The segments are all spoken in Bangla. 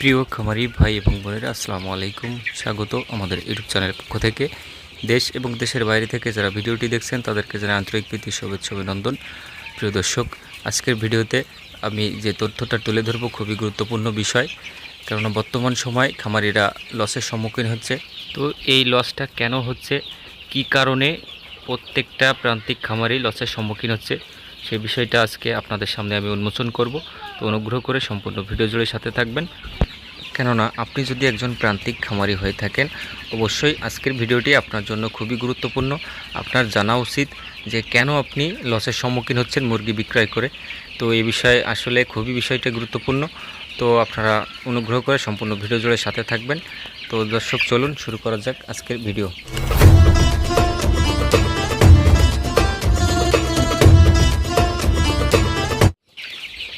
প্রিয় খামারি ভাই এবং বোনেরা, আসসালামু আলাইকুম। স্বাগত আমাদের ইউটিউব চ্যানেলের পক্ষ থেকে। দেশ এবং দেশের বাইরে থেকে যারা ভিডিওটি দেখছেন, তাদেরকে জানাই আন্তরিক প্রীতি, শুভেচ্ছা, অভিনন্দন। প্রিয় দর্শক, আজকের ভিডিওতে আমি যে তথ্যটা তুলে ধরবো খুবই গুরুত্বপূর্ণ বিষয়, কেননা বর্তমান সময় খামারিরা লসের সম্মুখীন হচ্ছে। তো এই লসটা কেন হচ্ছে? কি কারণে প্রত্যেকটা প্রান্তিক খামারি লসের সম্মুখীন হচ্ছে? সেই বিষয়টা আজকে আপনাদের সামনে আমি উন্মোচন করব। তো অনুগ্রহ করে সম্পূর্ণ ভিডিও জুড়ে সাথে থাকবেন। কেননা আপনি যদি একজন প্রান্তিক খামারি হয়ে থাকেন, অবশ্যই আজকের ভিডিওটি আপনার জন্য খুবই গুরুত্বপূর্ণ। আপনার জানা উচিত যে কেন আপনি লসের সম্মুখীন হচ্ছেন মুরগি বিক্রয় করে। তো এই বিষয়ে আসলে খুবই বিষয়টা গুরুত্বপূর্ণ। তো আপনারা অনুগ্রহ করে সম্পূর্ণ ভিডিও জুড়ে সাথে থাকবেন। তো দর্শক, চলুন শুরু করা যাক আজকের ভিডিও।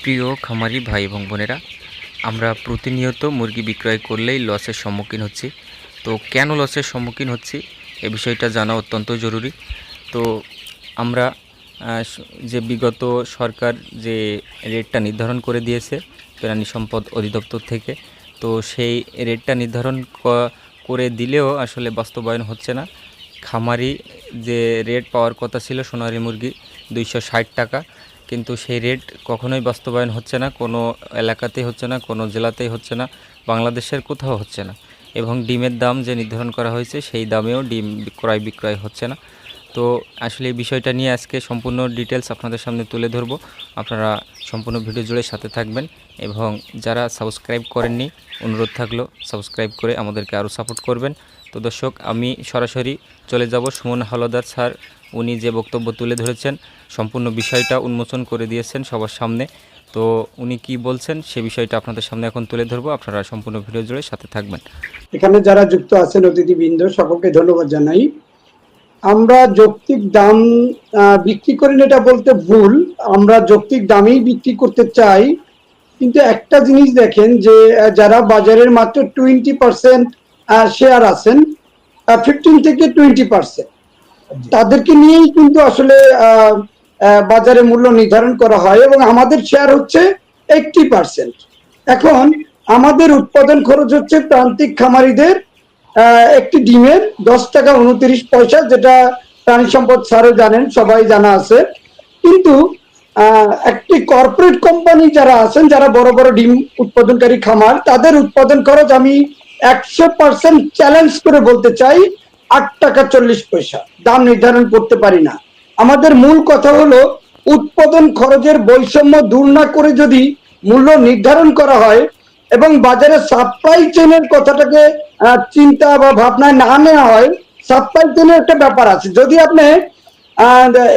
প্রিয় খামারি ভাই এবং বোনেরা আমরা প্রতিনিয়ত মুরগি বিক্রয় করলেই লসের সম্মুখীন হচ্ছি। তো কেন লসের সম্মুখীন হচ্ছি? এ বিষয়টা জানা অত্যন্ত জরুরি। তো আমরা যে বিগত সরকার যে রেটটা নির্ধারণ করে দিয়েছে প্রাণী সম্পদ অধিদপ্তর থেকে, তো সেই রেটটা নির্ধারণ করে দিলেও আসলে বাস্তবায়ন হচ্ছে না। খামারি যে রেট পাওয়ার কথা ছিল সোনালী মুরগি দুইশো ষাট টাকা কিন্তু সেই রেট কখনোই বাস্তবায়ন হচ্ছে না, কোনো এলাকাতেই হচ্ছে না, কোনো জেলাতেই হচ্ছে না, বাংলাদেশের কোথাও হচ্ছে না। এবং ডিমের দাম যে নির্ধারণ করা হয়েছে, সেই দামেও ডিম ক্রয় বিক্রয় হচ্ছে না। তো আসলে এই বিষয়টা নিয়ে আজকে সম্পূর্ণ ডিটেলস আপনাদের সামনে তুলে ধরবো। আপনারা সম্পূর্ণ ভিডিও জুড়ে সাথে থাকবেন এবং যারা সাবস্ক্রাইব করেননি, অনুরোধ থাকল সাবস্ক্রাইব করে আমাদেরকে আরও সাপোর্ট করবেন। তো দর্শক, আমি সরাসরি চলে যাব সুমন হালদার স্যার। উনি যে বক্তব্য তুলে ধরেছেন, সম্পূর্ণ বিষয়টা উন্মোচন করে দিয়েছেন সবার সামনে। তো উনি কি বলছেন, সে বিষয়টা আপনাদের সামনে এখন তুলে ধরবো। আপনারা সম্পূর্ণ ভিডিও জুড়ে সাথে থাকবেন। এখানে যারা যুক্ত আছেন, অতিথিবৃন্দ, সকলকে ধন্যবাদ জানাই। আমরা যৌক্তিক দাম বিক্রি করি না এটা বলতে ভুল। আমরা যৌক্তিক দামেই বিক্রি করতে চাই। কিন্তু একটা জিনিস দেখেন যে যারা বাজারের মাত্র টোয়েন্টি পার্সেন্ট শেয়ার আছেন ফিফটিন থেকে টোয়েন্টি পার্সেন্ট। তাদেরকে নিয়েই কিন্তু আসলে বাজারে মূল্য নির্ধারণ করা হয় এবং আমাদের শেয়ার হচ্ছে এইটটি পার্সেন্ট। এখন আমাদের উৎপাদন খরচ হচ্ছে প্রান্তিক খামারিদের একটি ডিমের দশ টাকা উনত্রিশ পয়সা, যেটা প্রাণী সম্পদ স্যারও জানেন, সবাই জানা আছে। কিন্তু একটি কর্পোরেট কোম্পানি যারা আছেন, যারা বড় বড় ডিম উৎপাদনকারী খামার, তাদের উৎপাদন খরচ আমি একশো পার্সেন্ট চ্যালেঞ্জ করে বলতে চাই, আট টাকা চল্লিশ পয়সা। দাম নির্ধারণ করতে পারি না। আমাদের মূল কথা হলো, উৎপাদন খরচের বৈষম্য দূর না করে যদি মূল্য নির্ধারণ করা হয় এবং বাজারে সাপ্লাই চেনের কথাটাকে চিন্তা বা ভাবনায় না নেওয়া হয় সাপ্লাই চেনের একটা ব্যাপার আছে। যদি আপনি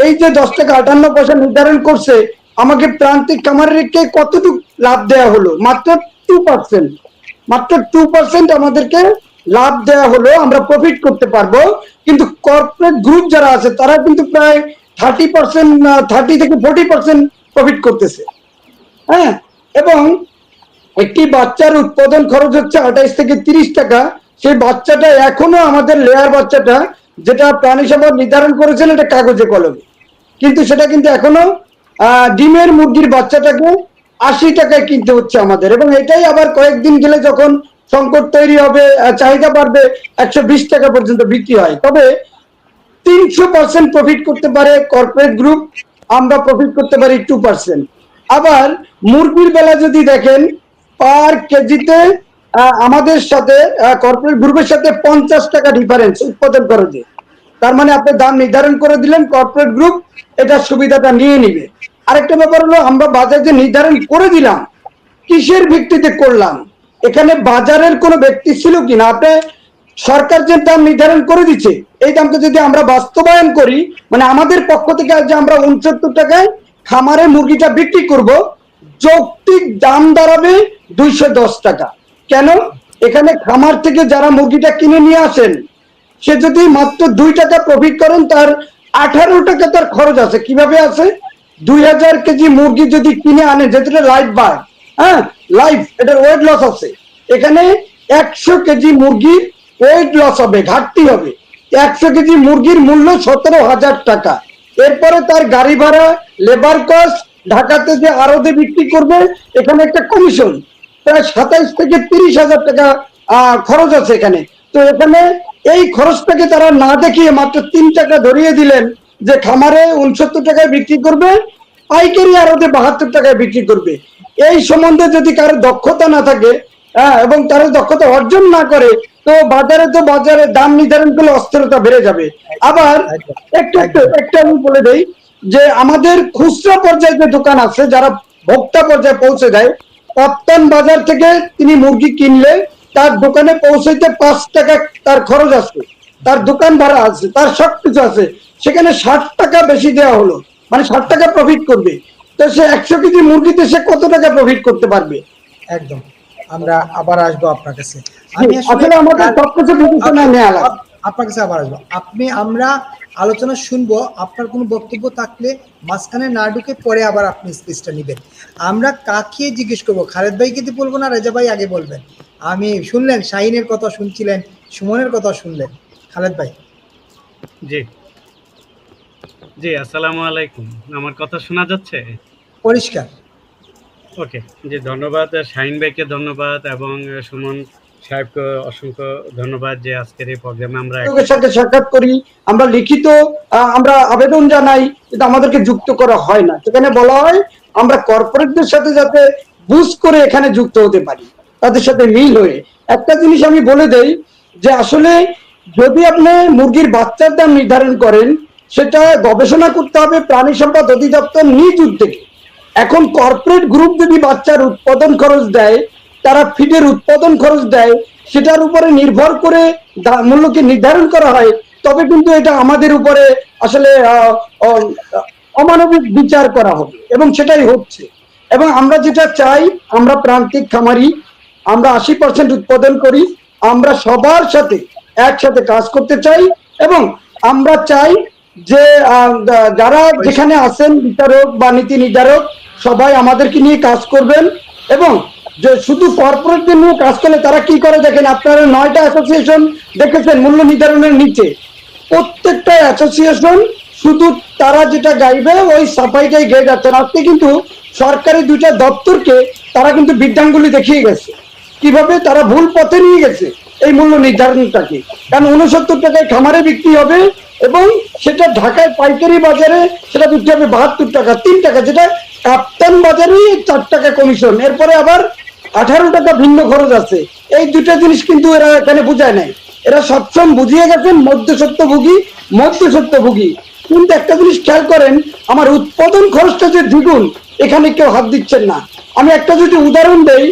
এই যে দশ টাকা আটান্ন পয়সা নির্ধারণ করছে, আমাকে প্রান্তিক খামারিকে কতটুকু লাভ দেওয়া হলো? মাত্র টু পার্সেন্ট মাত্র টু পার্সেন্ট আমাদেরকে লাভ দেওয়া হলো, আমরা প্রফিট করতে পারব। কিন্তু কর্পোরেট গ্রুপ যারা আছে, তারা কিন্তু প্রায় থার্টি পার্সেন্ট থার্টি থেকে ফোর্টি পার্সেন্ট প্রফিট করতেছে। হ্যাঁ? এবং একটি বাচ্চার উৎপাদন খরচ হচ্ছে আঠাইশ থেকে তিরিশ টাকা। সেই বাচ্চাটা এখনও আমাদের লেয়ার বাচ্চাটা যেটা প্রাণী সম্পদ নির্ধারণ করেছেন এটা কাগজে কলমে। কিন্তু সেটা কিন্তু এখনও ডিমের মুরগির বাচ্চাটাকে আশি টাকায় কিনতে হচ্ছে আমাদের। এবং এটাই আবার কয়েকদিন গেলে যখন সংকট তৈরি হবে চাহিদা বাড়বে, একশো বিশ টাকা পর্যন্ত বিক্রি হয়। তবে তিনশো পার্সেন্ট প্রফিট করতে পারে কর্পোরেট গ্রুপ, আমরা প্রফিট করতে পারি টু পার্সেন্ট। আবার মুরগির বেলা যদি দেখেন পার কেজিতে আমাদের সাথে কর্পোরেট গ্রুপের সাথে পঞ্চাশ টাকা ডিফারেন্স উৎপাদন খরচে তার মানে আপনি দাম নির্ধারণ করে দিলেন কর্পোরেট গ্রুপ এটা সুবিধাটা নিয়ে নিবে। আরেকটা ব্যাপার হলো, আমরা বাজার যে নির্ধারণ করে দিলাম, কিসের ভিত্তিতে করলাম? এখানে বাজারের কোনো ব্যক্তি ছিল কিনা আপনি সরকার যে দাম নির্ধারণ করে দিচ্ছে, এই দামটা যদি আমরা বাস্তবায়ন করি মানে আমাদের পক্ষ থেকে আজ আমরা উনসত্তর টাকায় খামারে মুরগিটা বিক্রি করব যৌক্তিক দাম দাঁড়াবে দুইশো দশ টাকা। কেন? এখানে খামার থেকে যারা মুরগিটা কিনে নিয়ে আসেন, সে যদি মাত্র দুই টাকা প্রফিট করেন, তার আঠারো টাকা তার খরচ আছে। কীভাবে আছে? দুই হাজার কেজি মুরগি যদি কিনে আনে, যেটা লাইফ বার হ্যাঁ? লাইফ এটার ওয়েট লস আছে। এখানে একশো কেজি মুরগির ওয়েট লস হবে, ঘাটতি হবে। একশো কেজি মুরগির মূল্য সতেরো হাজার টাকা। এরপরে তার গাড়ি ভাড়া লেবার কস্ট ঢাকাতে যে আরদে বিক্রি করবে এখানে একটা কমিশন। প্রায় সাতাইশ থেকে তিরিশ হাজার টাকা খরচ আছে এখানে। তো এখানে এই খরচটাকে তারা না দেখিয়ে মাত্র তিন টাকা ধরিয়ে দিলেন যে খামারে উনসত্তর টাকায় বিক্রি করবে পাইকারি আড়তে বাহাত্তর টাকায় বিক্রি করবে। এই সম্বন্ধে যদি কারও দক্ষতা না থাকে হ্যাঁ এবং তারা দক্ষতা অর্জন না করে তো বাজারে তো বাজারে দাম নির্ধারণ করলে অস্থিরতা বেড়ে যাবে। আবার একটু একটু একটা আমি বলে দেই যে আমাদের খুচরা পর্যায়ে যে দোকান আছে যারা ভোক্তা পর্যায়ে পৌঁছে দেয় কাপ্তান বাজার থেকে তিনি মুরগি কিনলে তার দোকানে পৌঁছাইতে পাঁচ টাকা তার খরচ আছে তার দোকান ভাড়া আছে তার সবকিছু আছে। সেখানে ষাট টাকা বেশি দেওয়া হলো মানে ষাট টাকা প্রফিট করবে। তো সে একশো কেজি মুরগিতে সে কত টাকা প্রফিট করতে পারবে? একদম। আমরা আবার আসব আপনার কাছে। আসলে আমাদের সবকিছু বিবেচনায় নেওয়া আপনার কাছে আবার আসব। আপনি আমরা আলোচনা শুনব আপনার কোনো বক্তব্য থাকলে মাঝখানে না ঢুকে পরে আবার আপনি স্পিচটা নেবেন। আমরা কাকে জিজ্ঞেস করব? খালেদ ভাইকে দিয়ে বলব না রেজা ভাই আগে বলবেন। আমি শুনলেন শাহিনের কথা শুনছিলেন সুমনের কথা শুনলেন। খালেদ ভাই। জি। জি আসসালামু আলাইকুম। আমার কথা শোনা যাচ্ছে? পরিষ্কার। ওকে জি ধন্যবাদ। শাহিন ভাইকে ধন্যবাদ এবং সুমন সাহেবকে অসংখ্য ধন্যবাদ যে আজকের এই প্রোগ্রামে আমরা সাথে সাক্ষাৎ করি। আমরা লিখিত আমরা আবেদন জানাই, কিন্তু আমাদেরকে যুক্ত করা হয় না। সেখানে বলা হয়, আমরা কর্পোরেটদের সাথে যাতে বুঝ করে এখানে যুক্ত হতে পারি, তাদের সাথে মিল হয়ে। একটা জিনিস আমি বলে দেই, যে আসলে যদি আপনি মুরগির বাচ্চার দাম নির্ধারণ করেন, সেটা গবেষণা করতে হবে, প্রাণী সম্পদ অধিদপ্তর নিজ উদ্যোগে। এখন কর্পোরেট গ্রুপ যদি বাচ্চার উৎপাদন খরচ দেয় তারা ফিডের উৎপাদন খরচ দেয়, সেটার উপরে নির্ভর করে মূল্যকে নির্ধারণ করা হয়। তবে কিন্তু এটা আমাদের উপরে আসলে অমানবিক বিচার করা হবে এবং সেটাই হচ্ছে। এবং আমরা যেটা চাই, আমরা প্রান্তিক খামারি, আমরা আশি পার্সেন্ট উৎপাদন করি, আমরা সবার সাথে একসাথে কাজ করতে চাই এবং আমরা চাই যে যারা যেখানে আছেন বিচারক বা নীতি নির্ধারক সবাই আমাদেরকে নিয়ে কাজ করবেন এবং যে শুধু কর্পোরেটদের নিয়ে কাজ করলে তারা কি করে দেখেন? আপনারা নয়টা অ্যাসোসিয়েশন দেখেছেন মূল্য নির্ধারণের নিচে। প্রত্যেকটা অ্যাসোসিয়েশন শুধু তারা যেটা গাইবে, ওই সাফাইটাই গেয়ে যাচ্ছেন আজকে কিন্তু সরকারি দুইটা দপ্তরকে তারা কিন্তু বিদ্যাঙ্গুলি দেখিয়ে গেছে। কীভাবে তারা ভুল পথে নিয়ে গেছে এই মূল্য নির্ধারণটাকে। কারণ উনসত্তর টাকায় খামারে বিক্রি হবে এবং সেটা ঢাকায় পাইকারি বাজারে সেটা বিক্রি হবে বাহাত্তর টাকা, তিন টাকা। যেটা কাপ্তান বাজারেই চার টাকা কমিশন এরপরে আবার আঠারো টাকা ভিন্ন খরচ আছে। এই দুটা জিনিস কিন্তু এরা এখানে বুঝায় নাই। এরা সবসময় বুঝিয়ে গেছেন মধ্যসত্ত্বভোগী মধ্যসত্ত্বভোগী কিন্তু একটা জিনিস খেয়াল করেন, আমার উৎপাদন খরচটা যে দ্বিগুণ, এখানে কেউ হাত দিচ্ছেন না। আমি একটা যদি উদাহরণ দেই,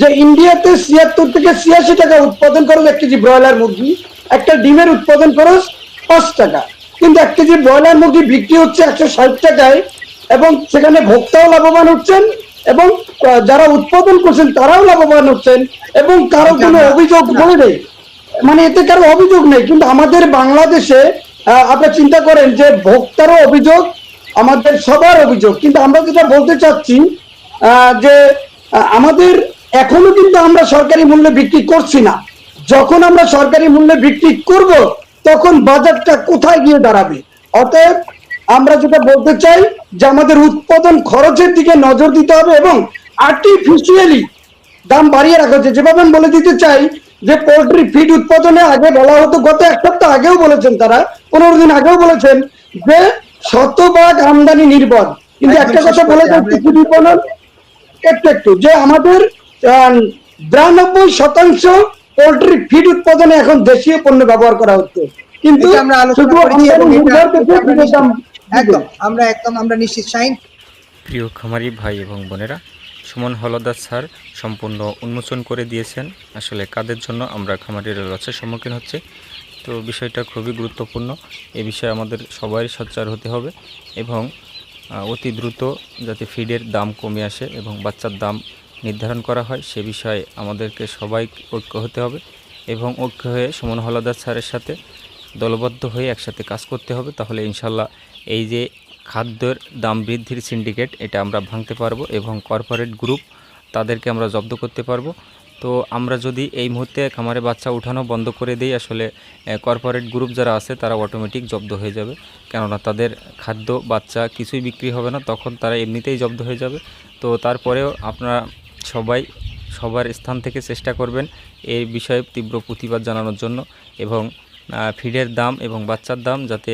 যে ইন্ডিয়াতে ছিয়াত্তর থেকে ছিয়াশি টাকা উৎপাদন খরচ এক কেজি ব্রয়লার মুরগি। একটা ডিমের উৎপাদন খরচ পাঁচ টাকা। কিন্তু এক কেজি ব্রয়লার মুরগি বিক্রি হচ্ছে একশো ষাট টাকায় এবং সেখানে ভোক্তাও লাভবান হচ্ছেন এবং যারা উৎপাদন করছেন তারাও লাভবান হচ্ছেন এবং কারও কোনো অভিযোগ বলে নেই। মানে এতে কারও অভিযোগ নেই কিন্তু আমাদের বাংলাদেশে আহ, আপনারা চিন্তা করেন যে ভোক্তারও অভিযোগ আমাদের সবার অভিযোগ। কিন্তু আমরা যেটা বলতে চাচ্ছি যে আমাদের এখনও কিন্তু আমরা সরকারি মূল্যে বিক্রি করছি না। যখন আমরা সরকারি মূল্যে বিক্রি করব তখন বাজারটা কোথায় গিয়ে দাঁড়াবে? অতএব আমরা যেটা বলতে চাই যে আমাদের উৎপাদন খরচের দিকে নজর দিতে হবে এবং আর্টিফিশিয়ালি দাম বাড়িয়ে রাখা। হচ্ছে যেভাবে আমি বলে দিতে চাই যে পোল্ট্রি ফিড উৎপাদনে আগে বলা হতো গত এক সপ্তাহ আগেও বলেছেন তারা পনেরো দিন আগেও বলেছেন যে শতভাগ আমদানি নির্ভর। কিন্তু একটা কথা বলে যাচ্ছি বিপণন একটু একটু যে আমাদের বিরানব্বই শতাংশ পোল্ট্রি ফিড উৎপাদনে এখন দেশীয় পণ্য ব্যবহার করা হচ্ছে। কিন্তু আমরা আলোচনা একদম আমরা একদম আমরা নিশ্চিত শাহিন। প্রিয় খামারি ভাই এবং বোনেরা সুমন হলদার স্যার সম্পূর্ণ উন্মোচন করে দিয়েছেন। আসলে কাদের জন্য আমরা খামারির লসের সম্মুখীন হচ্ছে, তো বিষয়টা খুবই গুরুত্বপূর্ণ। এ বিষয়ে আমাদের সবাই সচ্চার হতে হবে এবং অতি দ্রুত যাতে ফিডের দাম কমে আসে এবং বাচ্চার দাম নির্ধারণ করা হয়, সে বিষয়ে আমাদেরকে সবাই ঐক্য হতে হবে এবং ঐক্য হয়ে সুমন হলদার স্যারের সাথে দলবদ্ধ হয়ে একসাথে কাজ করতে হবে। তাহলে ইনশাল্লাহ এই যে খাদ্যের দাম বৃদ্ধির সিন্ডিকেট এটা আমরা ভাঙতে পারব এবং কর্পোরেট গ্রুপ তাদেরকে আমরা জব্দ করতে পারব। তো আমরা যদি এই মুহূর্তে খামারে বাচ্চা উঠানো বন্ধ করে দিই, আসলে কর্পোরেট গ্রুপ যারা আছে, তারা অটোমেটিক জব্দ হয়ে যাবে। কেননা তাদের খাদ্য, বাচ্চা কিছুই বিক্রি হবে না, তখন তারা এমনিতেই জব্দ হয়ে যাবে। তো তারপরেও আপনারা সবাই সবার স্থান থেকে চেষ্টা করবেন এই বিষয়ে তীব্র প্রতিবাদ জানানোর জন্য এবং ফিডের দাম এবং বাচ্চার দাম যাতে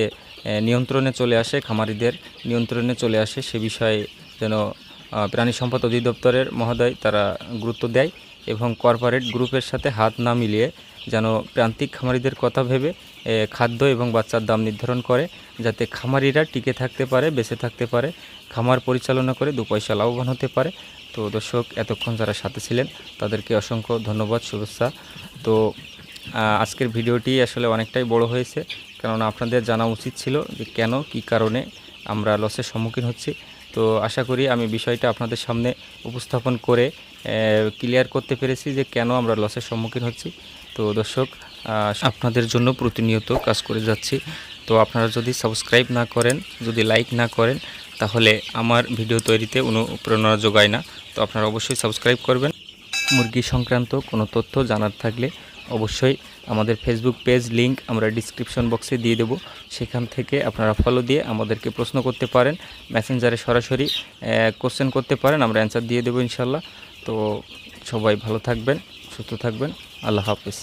নিয়ন্ত্রণে চলে আসে খামারিদের, নিয়ন্ত্রণে চলে আসে সে বিষয়ে যেন প্রাণী সম্পদ অধিদপ্তরের মহোদয় তারা গুরুত্ব দেয় এবং কর্পোরেট গ্রুপের সাথে হাত না মিলিয়ে যেন প্রান্তিক খামারিদের কথা ভেবে খাদ্য এবং বাচ্চার দাম নির্ধারণ করে, যাতে খামারিরা টিকে থাকতে পারে, বেঁচে থাকতে পারে, খামার পরিচালনা করে দু পয়সা লাভবান হতে পারে। তো দর্শক, এতক্ষণ যারা সাথে ছিলেন, তাদেরকে অসংখ্য ধন্যবাদ, শুভেচ্ছা। তো আজকের ভিডিওটি আসলে অনেকটাই বড় হয়েছে। কেননা আপনাদের জানা উচিত ছিল যে কেন, কি কারণে আমরা লসের সম্মুখীন হচ্ছি। তো আশা করি আমি বিষয়টা আপনাদের সামনে উপস্থাপন করে ক্লিয়ার করতে পেরেছি যে কেন আমরা লসের সম্মুখীন হচ্ছি। তো দর্শক আপনাদের জন্য প্রতিনিয়ত কাজ করে যাচ্ছি। তো আপনারা যদি সাবস্ক্রাইব না করেন, যদি লাইক না করেন, তাহলে আমার ভিডিও তৈরিতে অনুপ্রেরণা যোগায় না। তো আপনারা অবশ্যই সাবস্ক্রাইব করবেন। মুরগি সংক্রান্ত কোনো তথ্য জানার থাকলে অবশ্যই আমাদের ফেসবুক পেজ লিংক আমরা ডিসক্রিপশন বক্সে দিয়ে দেবো। সেখান থেকে আপনারা ফলো দিয়ে আমাদেরকে প্রশ্ন করতে পারেন মেসেঞ্জারে সরাসরি কোশ্চেন করতে পারেন, আমরা অ্যান্সার দিয়ে দেবো ইনশাল্লাহ তো সবাই ভালো থাকবেন, সুস্থ থাকবেন, আল্লাহ হাফিজ।